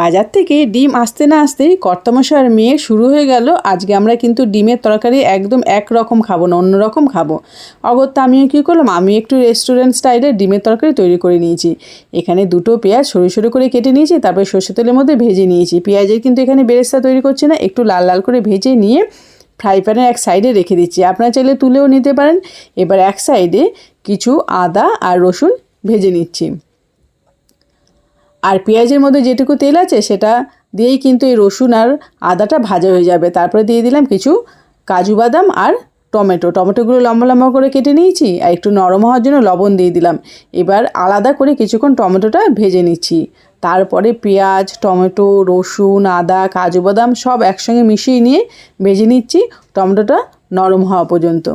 বাজার থেকে ডিম আসতে না আসতেই কর্তামশার মেয়ে শুরু হয়ে গেল, আজকে আমরা কিন্তু ডিমের তরকারি একদম এক রকম খাব না অন্য রকম খাব। অগত্যা আমিও কী করলাম, আমি একটু রেস্টুরেন্ট স্টাইলে ডিমের তরকারি তৈরি করে নিয়েছি। এখানে দুটো পেঁয়াজ সরু সরু করে কেটে নিয়েছি, তারপরে সর্ষে তেলের মধ্যে ভেজে নিয়েছি। পেঁয়াজের কিন্তু এখানে বেরেস্তা তৈরি করছি না, একটু লাল লাল করে ভেজে নিয়ে ফ্রাই প্যানের এক সাইডে রেখে দিচ্ছি। আপনারা চাইলে তুলেও নিতে পারেন। এবার এক সাইডে কিছু আদা আর রসুন ভেজে নিচ্ছি। আর পেঁয়াজের মধ্যে যেটুকু তেল আছে, সেটা দিয়েই কিন্তু এই রসুন আর আদাটা ভাজা হয়ে যাবে। তারপরে দিয়ে দিলাম কিছু কাজু বাদাম আর টমেটো। টমেটোগুলো লম্বা লম্বা করে কেটে নিয়েছি আর একটু নরম হওয়ার জন্য লবণ দিয়ে দিলাম। এবার আলাদা করে কিছুক্ষণ টমেটোটা ভেজে নিচ্ছি। তারপরে পেঁয়াজ, টমেটো, রসুন, আদা, কাজু বাদাম সব একসঙ্গে মিশিয়ে নিয়ে ভেজে নিচ্ছি। টমেটোটা নরম হওয়া পর্যন্ত।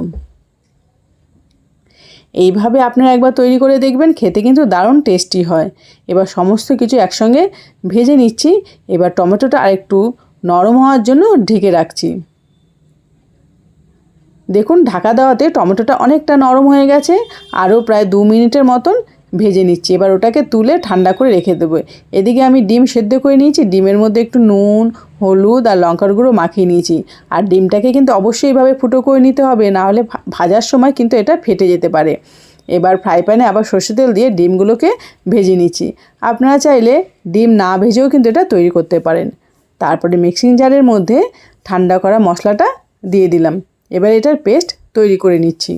এইভাবে আপনারা একবার তৈরি করে দেখবেন, খেতে কিন্তু দারুণ টেস্টি হয়। এবার সমস্ত কিছু একসঙ্গে ভেজে নিচ্ছি। এবার টমেটোটা আরেকটু নরম হওয়ার জন্য ঢেকে রাখছি। দেখুন, ঢাকা দেওয়াতে টমেটোটা অনেকটা নরম হয়ে গেছে, আরও প্রায় দু মিনিটের মতন ভেজে নিচ্ছি। এবার ওটাকে তুলে ঠান্ডা করে রেখে দেবো। এদিকে আমি ডিম সেদ্ধ করে নিয়েছি। ডিমের মধ্যে একটু নুন, হলুদ আর লঙ্কার গুঁড়ো মাখিয়ে নিয়েছি। আর ডিমটাকে কিন্তু অবশ্যই এইভাবে ফুটো করে নিতে হবে নাহলে ভাজার সময় কিন্তু এটা ফেটে যেতে পারে। এবার ফ্রাই প্যানে আবার সর্ষে তেল দিয়ে ডিমগুলোকে ভেজে নিচ্ছি। আপনারা চাইলে ডিম না ভেজেও কিন্তু এটা তৈরি করতে পারেন। তারপরে মিক্সিং জারের মধ্যে ঠান্ডা করা মশলাটা দিয়ে দিলাম। এবার এটার পেস্ট তৈরি করে নিচ্ছি।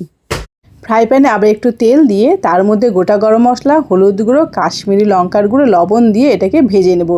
ফ্রাই প্যানে আবার একটু তেল দিয়ে তার মধ্যে গোটা গরম মশলা, হলুদ গুঁড়ো, কাশ্মীরি লঙ্কার গুঁড়ো, লবণ দিয়ে এটাকে ভেজে নেব।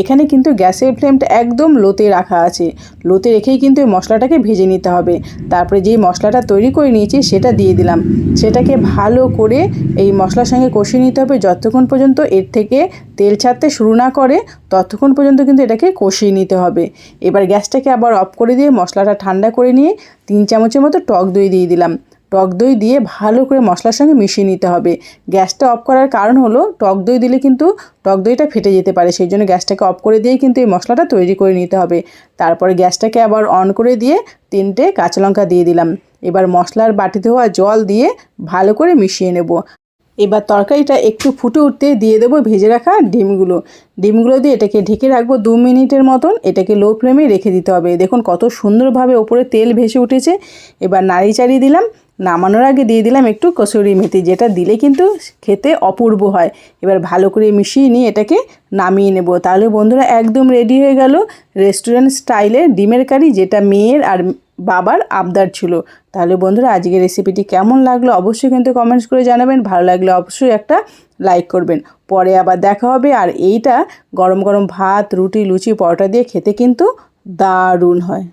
এখানে কিন্তু গ্যাসের ফ্লেমটা একদম লোতে রাখা আছে। লোতে রেখেই কিন্তু এই মশলাটাকে ভেজে নিতে হবে। তারপরে যেই মশলাটা তৈরি করে নিয়েছি সেটা দিয়ে দিলাম। সেটাকে ভালো করে এই মশলার সঙ্গে কষিয়ে নিতে হবে। যতক্ষণ পর্যন্ত এর থেকে তেল ছাড়তে শুরু না করে, ততক্ষণ পর্যন্ত কিন্তু এটাকে কষিয়ে নিতে হবে। এবার গ্যাসটাকে আবার অফ করে দিয়ে মশলাটা ঠান্ডা করে নিয়ে তিন চামচের মতো টক দই দিয়ে দিলাম। টক দই দিয়ে ভালো করে মশলার সঙ্গে মিশিয়ে নিতে হবে। গ্যাসটা অফ করার কারণ হলো, টক দই দিলে কিন্তু টক দইটা ফেটে যেতে পারে। সেই জন্য গ্যাসটাকে অফ করে দিয়েই কিন্তু এই মশলাটা তৈরি করে নিতে হবে। তারপরে গ্যাসটাকে আবার অন করে দিয়ে তিনটে কাঁচা লঙ্কা দিয়ে দিলাম। এবার মশলার বাটিতে হওয়া জল দিয়ে ভালো করে মিশিয়ে নেব। এবার তরকারিটা একটু ফুটে উঠতে দিয়ে দেবো ভেজে রাখা ডিমগুলো। ডিমগুলো দিয়ে এটাকে ঢেকে রাখব দু মিনিটের মতন। এটাকে লো ফ্লেমে রেখে দিতে হবে। দেখুন কত সুন্দরভাবে ওপরে তেল ভেসে উঠেছে। এবার নাড়ি চাড়িয়ে দিলাম। নামানোর আগে দিয়ে দিলাম একটু কসুরি মেথি, যেটা দিলে কিন্তু খেতে অপূর্ব হয়। এবার ভালো করে মিশিয়ে নিয়ে এটাকে নামিয়ে নেব। তাহলে বন্ধুরা একদম রেডি হয়ে গেল রেস্টুরেন্ট স্টাইলে ডিমের কারি, যেটা মেয়ের আর বাবার আবদার ছিল। তাহলে বন্ধুরা আজকের রেসিপিটি কেমন লাগল অবশ্যই কিন্তু কমেন্টস করে জানাবেন। ভালো লাগলে অবশ্যই একটা লাইক করবেন। পরে আবার দেখা হবে। আর এইটা গরম গরম ভাত, রুটি, লুচি, পরোটা দিয়ে খেতে কিন্তু দারুণ হয়।